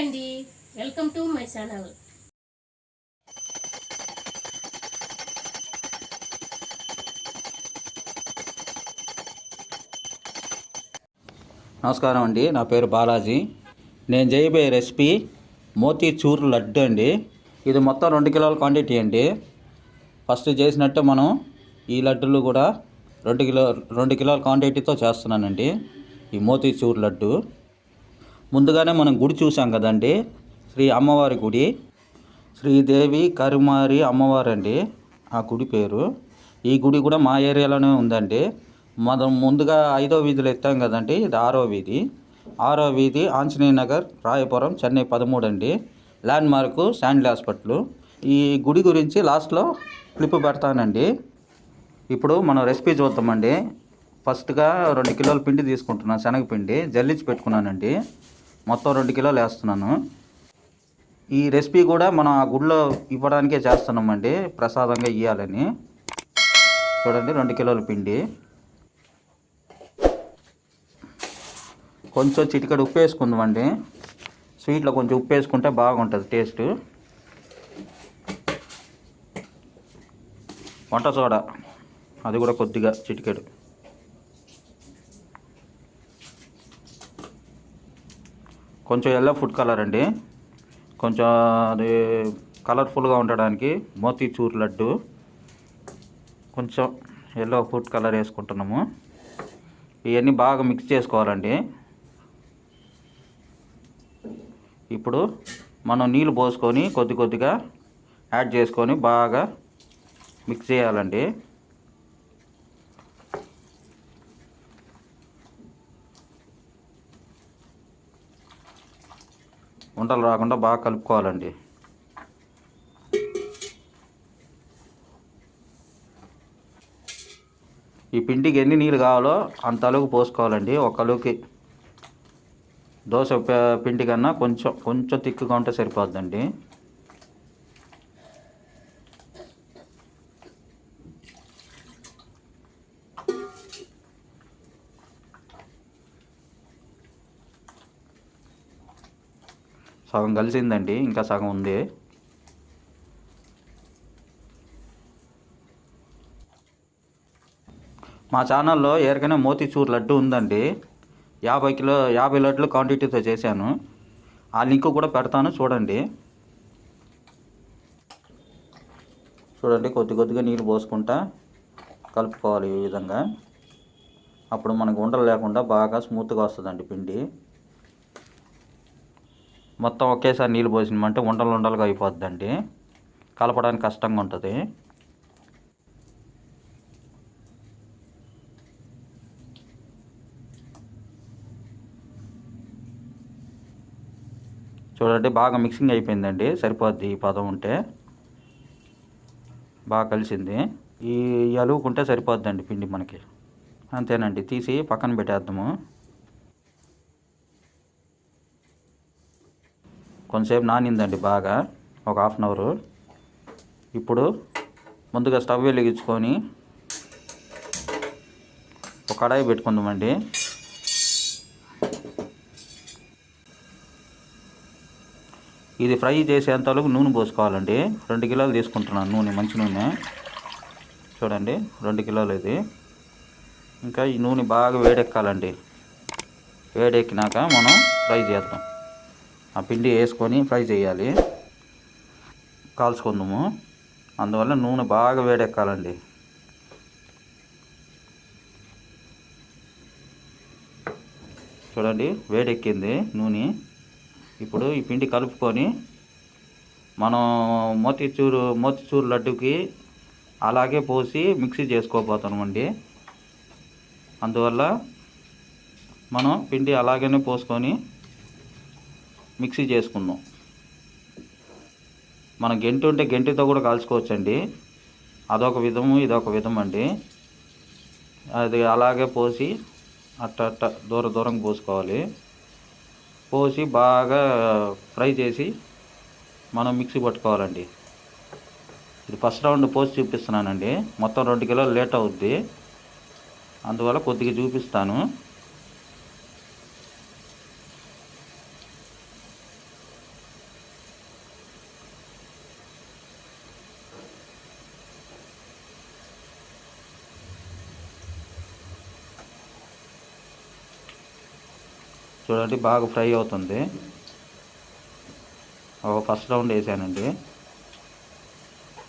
అండి. Welcome to my channel నమస్కారం అండి. నా పేరు బాలాజీ. నేను చేయబోయే రెసిపీ మోతీచూర్ లడ్డు అండి. ఇది మొత్తం రెండు కిలోల క్వాంటిటీ అండి. ఫస్ట్ చేసినట్టు మనం ఈ లడ్డులు కూడా రెండు కిలో రెండు కిలోల క్వాంటిటీతో చేస్తున్నానండి. ఈ మోతీచూర్ లడ్డు. ముందుగానే మనం గుడి చూసాం కదండి. శ్రీ అమ్మవారి గుడి. శ్రీదేవి కరుమారి అమ్మవారు అండి ఆ గుడి పేరు. ఈ గుడి కూడా మా ఏరియాలోనే ఉందండి. మనం ముందుగా ఐదో వీధిలో ఎత్తాం కదండి. ఇది ఆరో వీధి. ఆరో వీధి ఆంజనేయ నగర్ రాయపురం చెన్నై పదమూడు అండి. Land mark Stanley hospital. ఈ గుడి గురించి లాస్ట్లో క్లిప్ పెడతానండి. ఇప్పుడు మనం రెసిపీ చూద్దామండి. ఫస్ట్గా రెండు కిలోల పిండి తీసుకుంటున్నాను శనగపిండి. జల్లించి పెట్టుకున్నానండి. మొత్తం రెండు కిలోలు వేస్తున్నాను. ఈ రెసిపీ కూడా మనం ఆ గుడిలో ఇవ్వడానికే చేస్తున్నామండి. ప్రసాదంగా ఇవ్వాలని చూడండి రెండు కిలోల పిండి. కొంచెం చిటికెడు ఉప్పు వేసుకుందామండి. స్వీట్లో కొంచెం ఉప్పు వేసుకుంటే బాగుంటుంది టేస్ట్. వంట సోడా. అది కూడా కొద్దిగా చిటికెడు. కొంచెం ఎల్లో ఫుడ్ కలర్ అండి. కొంచెం అది కలర్ఫుల్గా ఉండడానికి మోతీచూర్ లడ్డు. కొంచెం ఎల్లో ఫుడ్ కలర్ వేసుకుంటున్నాము. ఇవన్నీ బాగా మిక్స్ చేసుకోవాలండి. ఇప్పుడు మనం నీళ్ళు పోసుకొని కొద్ది కొద్దిగా యాడ్ చేసుకొని బాగా మిక్స్ చేయాలండి. ఉండలు రాకుండా బాగా కలుపుకోవాలండి. ఈ పిండికి ఎన్ని నీళ్ళు కావాలో అంత అలుగు పోసుకోవాలండి. ఒక అలుగుకి దోశ పిండి కన్నా కొంచెం కొంచెం తిక్కుగా ఉంటే సరిపోద్దండి. సగం కలిసిందండి ఇంకా సగం ఉంది. మా ఛానల్లో ఎవరికైనా మోతీచూర్ లడ్డు ఉందండి. యాభై కిలో యాభై లడ్లు క్వాంటిటీతో చేశాను. ఆ లింక్ కూడా పెడతాను చూడండి. చూడండి కొద్ది కొద్దిగా నీళ్ళు పోసుకుంటా కలుపుకోవాలి ఈ విధంగా. అప్పుడు మనకు ఉండలు లేకుండా బాగా స్మూత్గా వస్తుందండి పిండి. మొత్తం ఒకేసారి నీళ్ళు పోసినామంటే ఉండలు ఉండలుగా అయిపోద్దండి. కలపడానికి కష్టంగా ఉంటుంది. చూడండి బాగా మిక్సింగ్ అయిపోయిందండి. సరిపోద్ది ఈ పదం ఉంటే. బాగా కలిసింది. ఈ అలుగుకుంటే సరిపోద్దండి పిండి మనకి. అంతేనండి. తీసి పక్కన పెట్టేద్దాము. కొంతసేపు నానిందండి బాగా ఒక హాఫ్ అన్ అవరు. ఇప్పుడు ముందుగా స్టవ్ వెలిగించుకొని ఒక కడాయి పెట్టుకుందామండి. ఇది ఫ్రై చేసేంతవరకు నూనె పోసుకోవాలండి. రెండు కిలోలు తీసుకుంటున్నాను నూనె మంచి నూనె. చూడండి రెండు కిలోలు ఇది. ఇంకా ఈ నూనె బాగా వేడెక్కాలండి. వేడెక్కినాక మనం ఫ్రై చేద్దాం. ఆ పిండి వేసుకొని ఫ్రై చేయాలి. కాల్చుకుందాము. అందువల్ల నూనె బాగా వేడెక్కాలండి. చూడండి వేడెక్కింది నూనె. ఇప్పుడు ఈ పిండి కలుపుకొని మనం మోతిచూరు మోతిచూరు లడ్డుకి అలాగే పోసి మిక్సీ చేసుకోబోతున్నామండి. అందువల్ల మనం పిండి అలాగనే పోసుకొని మిక్సీ చేసుకుందాం మన గెంటు ఉంటే గెంటితో కూడా కాల్చుకోవచ్చండి. అదొక విధము ఇదొక విధం అండి అది అలాగే పోసి అట్ట అట్ట దూర దూరం పోసుకోవాలి. పోసి బాగా ఫ్రై చేసి మనం మిక్సీ పట్టుకోవాలండి. ఇది ఫస్ట్ రౌండ్ పోసి చూపిస్తున్నానండి. మొత్తం రెండు కిలోలు లేట్ అవుద్ది. అందువల్ల కొద్దిగా చూపిస్తాను. చూడండి బాగా ఫ్రై అవుతుంది. ఒక ఫస్ట్ రౌండ్ వేసానండి.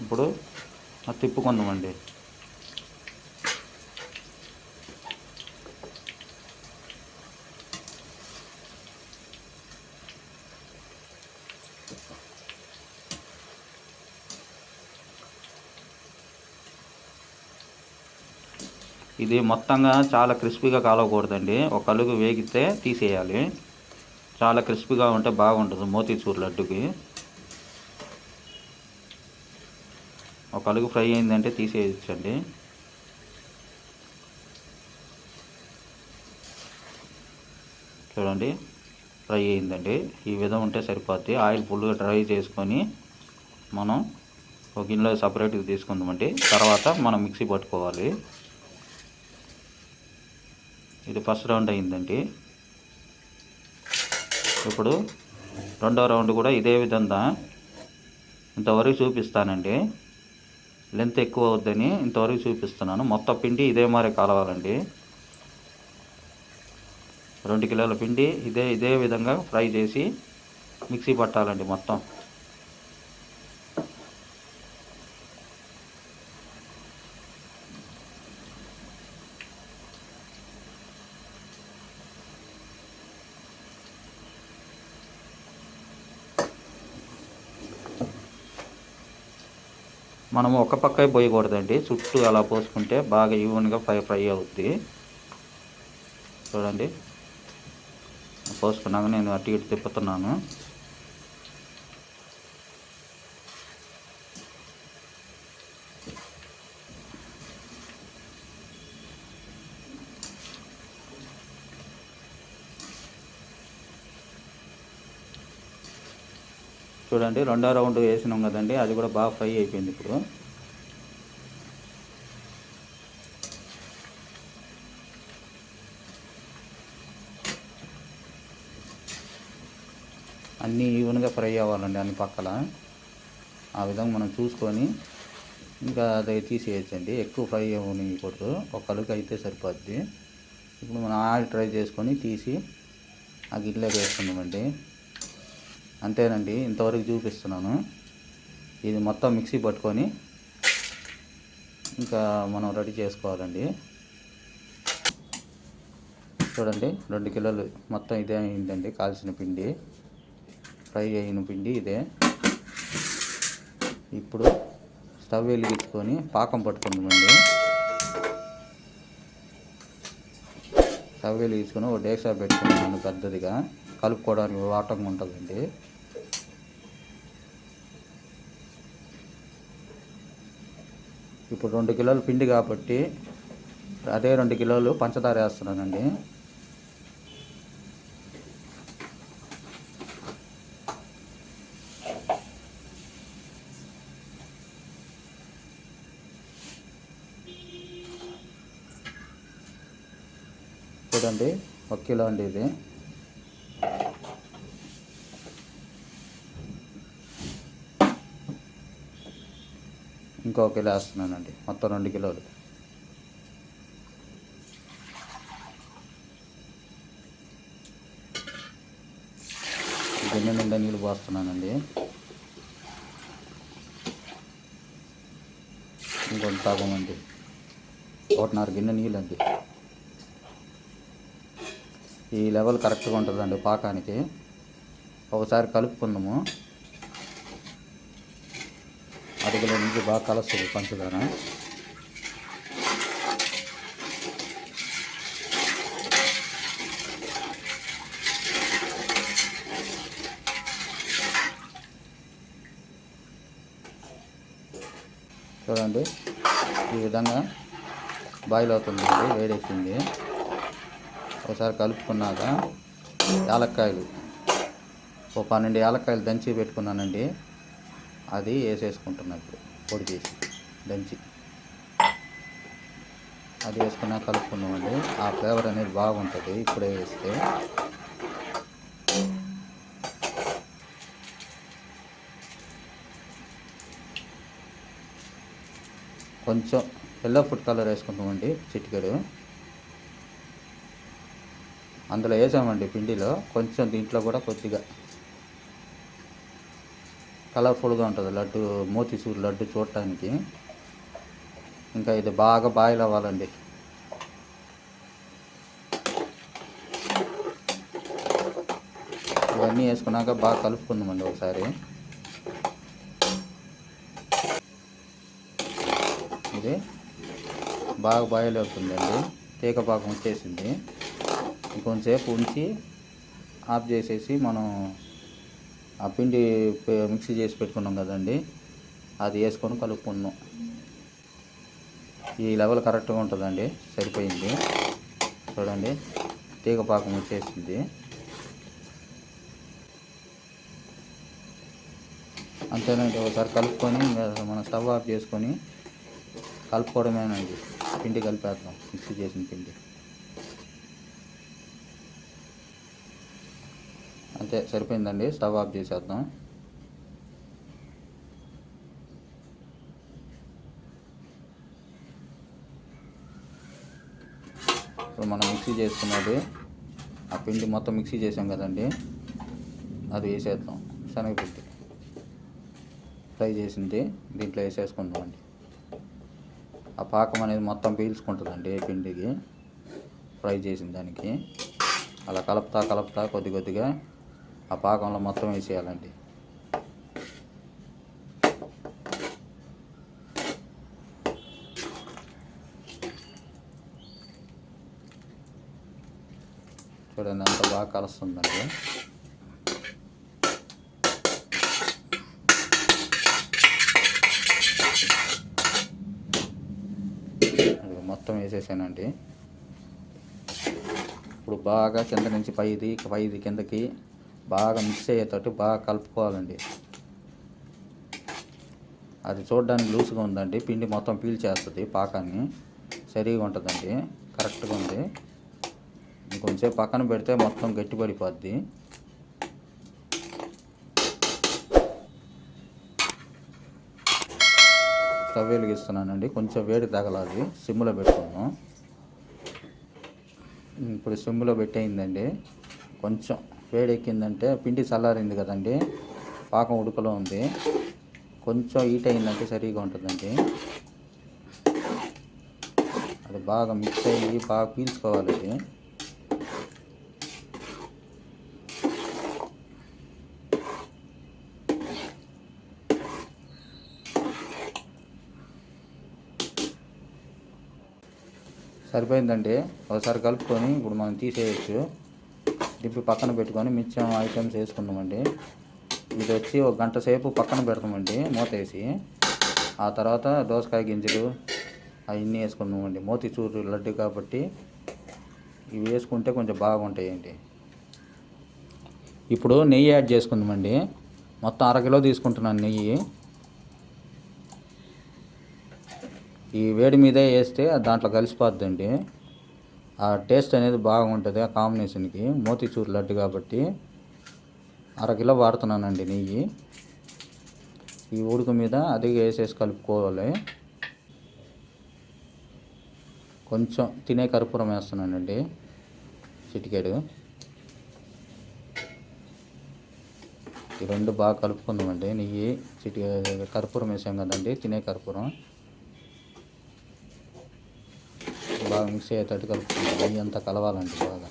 ఇప్పుడు తిప్పుకుందామండి. ఇది మొత్తంగా చాలా క్రిస్పీగా కాలవకూడదండి ఒక అలుగు వేగితే తీసేయాలి. చాలా క్రిస్పీగా ఉంటే బాగుంటుంది మోతీచూర్ లడ్డుకి. ఒక అలుగు ఫ్రై అయిందంటే తీసేయచ్చండి. చూడండి ఫ్రై అయిందండి. ఈ విధం ఉంటే సరిపోద్ది. ఆయిల్ ఫుల్గా డ్రై చేసుకొని మనం ఒక గిన్నెలో సపరేట్గా తీసుకుందామండి. తర్వాత మనం మిక్సీ పట్టుకోవాలి. ఇది ఫస్ట్ రౌండ్ అయిందండి. ఇప్పుడు రెండో రౌండ్ కూడా ఇదే విధంగా ఇంతవరకు చూపిస్తానండి. లెంత్ ఎక్కువ అవుద్దని ఇంతవరకు చూపిస్తున్నాను. మొత్తం పిండి ఇదే మరి కలవాలండి. రెండు కిలోల పిండి ఇదే ఇదే విధంగా ఫ్రై చేసి మిక్సీ పట్టాలండి మొత్తం. మనము ఒక పక్క పోయకూడదండి. చుట్టూ అలా పోసుకుంటే బాగా ఈవెన్గా ఫ్రై ఫ్రై అవుద్ది. చూడండి. పోసుకున్నాక నేను అటు ఇటు తిప్పుతున్నాను. కదండి రెండో రౌండ్ వేసినాం కదండి అది కూడా బాగా ఫ్రై అయిపోయింది ఇప్పుడు. అన్నీ ఈవెన్గా ఫ్రై అవ్వాలండి అన్ని పక్కల. ఆ విధంగా మనం చూసుకొని ఇంకా అది తీసేయచ్చండి. ఎక్కువ ఫ్రై అవ్వనికూడదు ఒక కలుగు అయితే సరిపోద్ది. ఇప్పుడు మనం ఆయిల్ ట్రై చేసుకొని తీసి ఆ గిన్నెలోకి వేసుకుందామండి. అంతేనండి ఇంతవరకు చూపిస్తున్నాను. ఇది మొత్తం మిక్సీ పట్టుకొని ఇంకా మనం రెడీ చేసుకోవాలండి. చూడండి రెండు కిలోలు మొత్తం ఇదే అయిందండి కాల్చిన పిండి. ఫ్రై అయిన పిండి ఇదే. ఇప్పుడు స్టవ్ వెలిగించుకొని పాకం పట్టుకుందామండి. స్టవ్ వెలిగించుకొని ఒక డేక్షా పెట్టుకున్నాను పెద్దదిగా. కలుపుకోవడానికి వాటంగా ఉంటుందండి. ఇప్పుడు రెండు కిలోలు పిండి కాబట్టి అదే రెండు కిలోలు పంచదార వేస్తున్నానండి. చూడండి ఒక కిలో అండి ఇది. ఇంకో కిలో వేస్తున్నానండి. మొత్తం రెండు కిలోలు. గిన్నె నిండా నీళ్ళు పోస్తున్నానండి. ఇంకొంత తాగమండి. ఒకటిన్నర గిన్నె నీళ్ళు అండి ఈ లెవెల్ కరెక్ట్గా ఉంటుందండి పాకానికి. ఒకసారి కలుపుకుందాము. అడుగుల నుంచి బాగా కలుస్తుంది పంచదార. చూడండి ఈ విధంగా బాయిల్ అవుతుందండి వేడెక్కింది. ఒకసారి కలుపుకున్నాక యాలక్కాయలు ఓ పన్నెండు యాలక్కాయలు దంచి పెట్టుకున్నానండి. అది వేసేసుకుంటున్నా ఇప్పుడు పొడి చేసి దంచి. అది వేసుకున్నా కలుపుకున్నామండి ఆ ఫ్లేవర్ అనేది బాగుంటుంది ఇప్పుడే వేస్తే. కొంచెం ఎల్లో ఫుడ్ కలర్ వేసుకుంటామండి చిటికెడు. అందులో వేసామండి పిండిలో కొంచెం దీంట్లో కూడా కొద్దిగా కలర్ఫుల్గా ఉంటుంది. లడ్డు మోతీచూర్ లడ్డు చూడటానికి. ఇంకా ఇది బాగా బాయిల్ అవ్వాలండి. ఇవన్నీ వేసుకున్నాక బాగా కలుపుకుందామండి ఒకసారి. ఇది బాగా బాయిల్ అవుతుందండి. తీగ పాకం వచ్చేసింది. ఇంకొంచెంసేపు ఉంచి ఆఫ్ చేసేసి మనం ఆ పిండి మిక్సీ చేసి పెట్టుకున్నాం కదండి. అది వేసుకొని కలుపుకున్నాం ఈ లెవెల్ కరెక్ట్గా ఉంటుందండి. సరిపోయింది. చూడండి. తీగ పాకం వచ్చేసింది. అంతేనండి. ఒకసారి కలుపుకొని మనం స్టవ్ ఆఫ్ చేసుకొని కలుపుకోవడమేనండి. పిండి కలిపేద్దాం. మిక్సీ చేసిన పిండి. అంతే సరిపోయిందండి. స్టవ్ ఆఫ్ చేసేద్దాం. ఇప్పుడు మనం మిక్సీ చేసుకున్నది ఆ పిండి మొత్తం మిక్సీ చేసాం కదండి. అది వేసేద్దాం. శనగపిండి ఫ్రై చేసింది. దీంట్లో వేసేసుకుంటామండి ఆ పాకం అనేది మొత్తం పీల్చుకుంటుందండి పిండికి. ఫ్రై చేసిన దానికి. అలా కలుపుతా కలుపుతా కొద్ది కొద్దిగా ఆ పాకంలో మొత్తం వేసేయాలండి. చూడండి అంత బాగా కలుస్తుందండి. మొత్తం వేసేసానండి. ఇప్పుడు బాగా కింద నుంచి పైది పైది కిందకి బాగా మిక్స్ అయ్యేటట్టు బాగా కలుపుకోవాలండి. అది చూడడానికి లూజ్గా ఉందండి. పిండి మొత్తం పీల్చేస్తుంది పాకాన్ని. సరిగా ఉంటుందండి. కరెక్ట్గా ఉంది. కొంచెం పక్కన పెడితే మొత్తం గట్టిపడిపోద్ది. స్టవ్ వెలిగిస్తున్నానండి. కొంచెం వేడి తగలాలి. సిమ్లో పెట్టుకున్నాం ఇప్పుడు సిమ్లో పెట్టేయిందండి. కొంచెం వేడెక్కిందంటే పిండి చల్లారింది కదండి. పాకం ఉడుకలో ఉంది. కొంచెం హీట్ అయిందంటే సరిగా ఉంటుందండి. అది బాగా మిక్స్ అయ్యి బాగా పీల్చుకోవాలి అది. సరిపోయిందండి. ఒకసారి కలుపుకొని ఇప్పుడు మనం తీసేయచ్చు. దిప్పి పక్కన పెట్టుకొని మిచ్చం ఐటమ్స్ వేసుకుందామండి. ఇది వచ్చి ఒక గంట సేపు పక్కన పెడతామండి మూత వేసి. ఆ తర్వాత దోసకాయ గింజలు అవన్నీ వేసుకుందామండి. మోతిచూరు లడ్డు కాబట్టి ఇవి వేసుకుంటే కొంచెం బాగుంటాయండి. ఇప్పుడు నెయ్యి యాడ్ చేసుకుందామండి. మొత్తం అరకిలో తీసుకుంటున్నాను నెయ్యి. ఈ వేడి మీదే వేస్తే దాంట్లో కలిసిపోద్దండి. ఆ టేస్ట్ అనేది బాగుంటుంది ఆ కాంబినేషన్కి మోతీచూర్ లడ్డు కాబట్టి అరకిలో వాడుతున్నానండి నెయ్యి. ఈ ఉడుకు మీద అది వేసేసి కలుపుకోవాలి. కొంచెం తినే కర్పూరం వేస్తున్నానండి చిటికెడు. ఈ రెండు బాగా కలుపుకుందామండి. నెయ్యి చిటి కర్పూరం వేసాం కదండి తినే కర్పూరం. బాగా మిక్స్ అయ్యేటట్టు కలుపుకుందాం నెయ్యి అంతా కలవాలండి బాగా.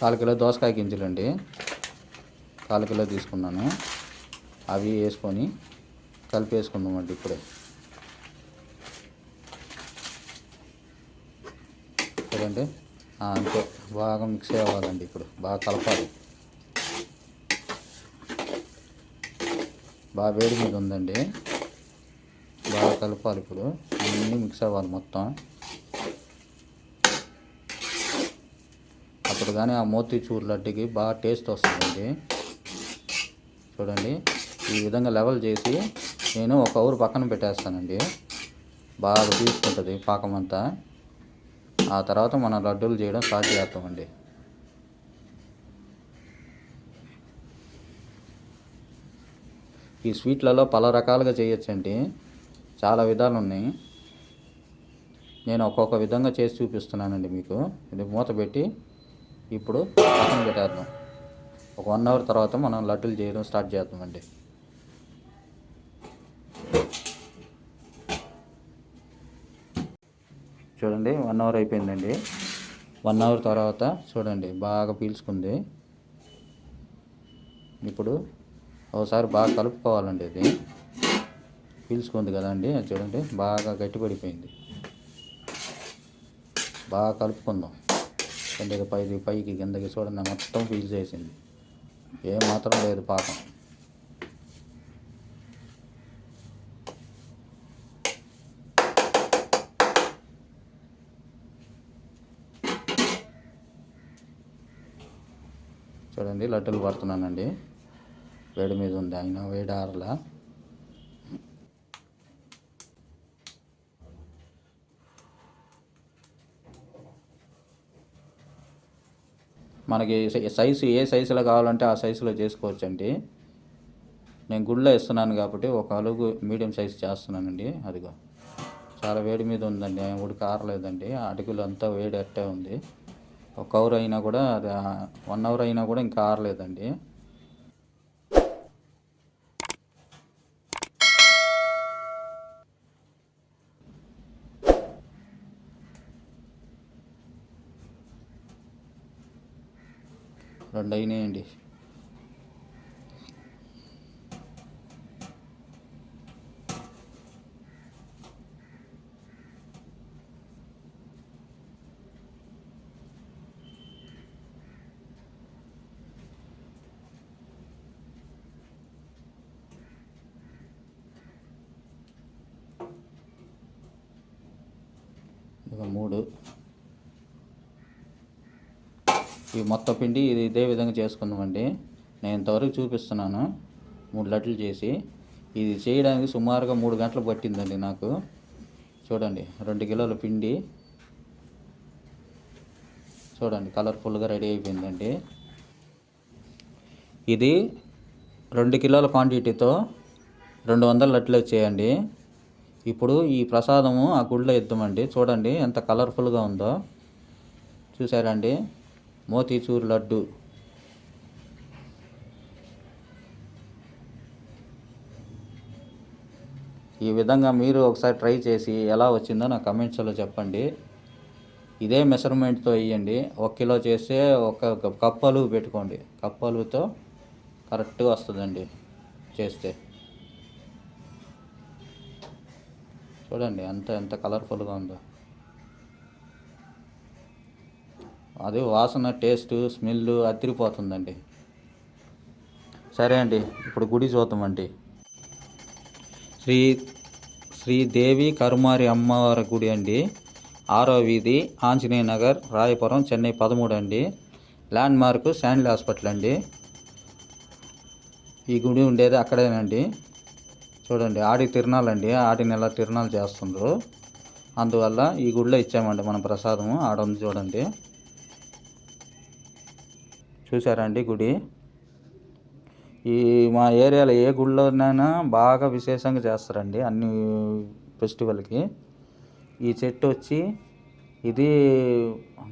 కాలు కిలో దోసకాయ గింజలండి. కాలు కిలో తీసుకున్నాను. అవి వేసుకొని కలిపేసుకుందామండి ఇప్పుడే. చూడండి అంతే. బాగా మిక్స్ అవ్వాలండి ఇప్పుడు. బాగా కలపాలి. బాగా వేడి మీద ఉందండి. బాగా కలపాలి ఇప్పుడు. అన్నీ మిక్స్ అవ్వాలి మొత్తం. అప్పుడు కానీ ఆ మోతీచూర్ లడ్డుకి బాగా టేస్ట్ వస్తుందండి. చూడండి. ఈ విధంగా లెవెల్ చేసి నేను ఒక ఊరు పక్కన పెట్టేస్తానండి. బాగా తీసుకుంటుంది పాకం అంతా. ఆ తర్వాత మనం లడ్డూలు చేయడం స్టార్ట్ చేస్తామండి ఈ స్వీట్లలో పలు రకాలుగా చేయొచ్చండి. చాలా విధాలు ఉన్నాయి. నేను ఒక్కొక్క విధంగా చేసి చూపిస్తున్నానండి మీకు. ఇది మూత పెట్టి ఇప్పుడు పక్కన పెట్టేద్దాం. ఒక వన్ అవర్ తర్వాత మనం లడ్డూలు చేయడం స్టార్ట్ చేద్దామండి. చూడండి వన్ అవర్ అయిపోయిందండి. వన్ అవర్ తర్వాత చూడండి బాగా పీల్చుకుంది. ఇప్పుడు ఒకసారి బాగా కలుపుకోవాలండి ఇది. పీల్చుకుంది కదండి అది చూడండి బాగా గట్టిపడిపోయింది. బాగా కలుపుకుందాం. కిందకి పైకి పైకి కిందకి చూడండి మొత్తం పీల్చేసింది. ఏం మాత్రం లేదు పాకం చూడండి లడ్డూలు పడుతున్నానండి వేడి మీద ఉంది ఆయన వేడి ఆరలా మనకి సైజు ఏ సైజులో కావాలంటే ఆ సైజులో చేసుకోవచ్చండి. నేను గుళ్ళో ఇస్తున్నాను కాబట్టి ఒక అలుగు మీడియం సైజు చేస్తున్నానండి అదిగో. చాలా వేడి మీద ఉందండి ఉడికి ఆరలేదండి అటుకులు అంతా వేడి అట్టే ఉంది. ఒక అవర్ అయినా కూడా అది వన్ అవర్ అయినా కూడా ఇంకా ఆరలేదండి. రెండు అయినాయండి. ఇక మూడు. ఈ మొత్తం పిండి ఇది ఇదే విధంగా చేసుకుందామండి నేను ఇంతవరకు చూపిస్తున్నాను. మూడు లడ్లు చేసి. ఇది చేయడానికి సుమారుగా మూడు గంటలు పట్టిందండి నాకు. చూడండి రెండు కిలోల పిండి. చూడండి కలర్ఫుల్గా రెడీ అయిపోయిందండి. ఇది రెండు కిలోల క్వాంటిటీతో రెండు వందల లడ్లు వచ్చేయండి. ఇప్పుడు ఈ ప్రసాదము ఆ గుడిలో ఇద్దామండి చూడండి ఎంత కలర్ఫుల్గా ఉందో. చూసారండి మోతీచూర్ లడ్డు. ఈ విధంగా మీరు ఒకసారి ట్రై చేసి ఎలా వచ్చిందో నా కమెంట్స్లో చెప్పండి. ఇదే మెజర్మెంట్తో వేయండి ఒక కిలో చేస్తే ఒక కప్పలు పెట్టుకోండి. కప్పలుతో కరెక్ట్గా వస్తుందండి. చేస్తే. చూడండి ఎంత ఎంత కలర్ఫుల్గా ఉందో. అది వాసన టేస్ట్ స్మెల్ అదిరిపోతుందండి. సరే అండి ఇప్పుడు గుడి చూద్దామండి. శ్రీ శ్రీదేవి కరుమారి అమ్మవారి గుడి అండి. ఆరో వీధి ఆంజనేయ నగర్ రాయపురం చెన్నై పదమూడు అండి. ల్యాండ్ మార్క్ శాండ్లీ హాస్పిటల్ అండి. ఈ గుడి ఉండేది అక్కడేనండి. చూడండి ఆడి తిరణాలండి. ఆడి నెల తిరణాలు చేస్తుండ్రు. అందువల్ల ఈ గుడిలో ఇచ్చామండి మన ప్రసాదము. ఆడంది చూడండి. చూసారండి గుడి? ఈ మా ఏరియాలో ఏ గుడిలోనైనా బాగా విశేషంగా చేస్తారండి అన్ని ఫెస్టివల్కి. ఈ చెట్టు వచ్చి ఇది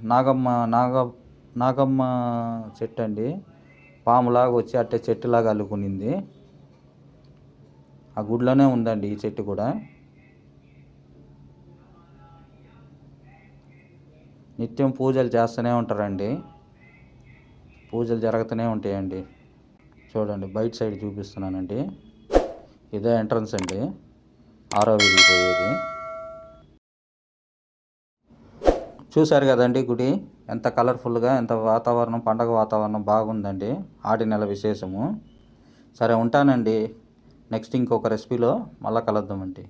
నాగమ్మ నాగ నాగమ్మ చెట్టు అండి పాములాగా వచ్చి అట్టే చెట్టులాగా అల్లుకునింది. ఆ గుడిలోనే ఉందండి ఈ చెట్టు కూడా. నిత్యం పూజలు చేస్తూనే ఉంటారండి. పూజలు జరుగుతూనే ఉంటాయండి. చూడండి బయట సైడ్ చూపిస్తున్నానండి. ఇదే ఎంట్రన్స్ అండి. ఆరో వీధి పోయేది. చూశారు కదండి గుడి? ఎంత కలర్ఫుల్గా ఎంత వాతావరణం పండగ వాతావరణం బాగుందండి. ఆడి నెల విశేషము. సరే ఉంటానండి. నెక్స్ట్ ఇంకొక రెసిపీలో మళ్ళీ కలుద్దామండి.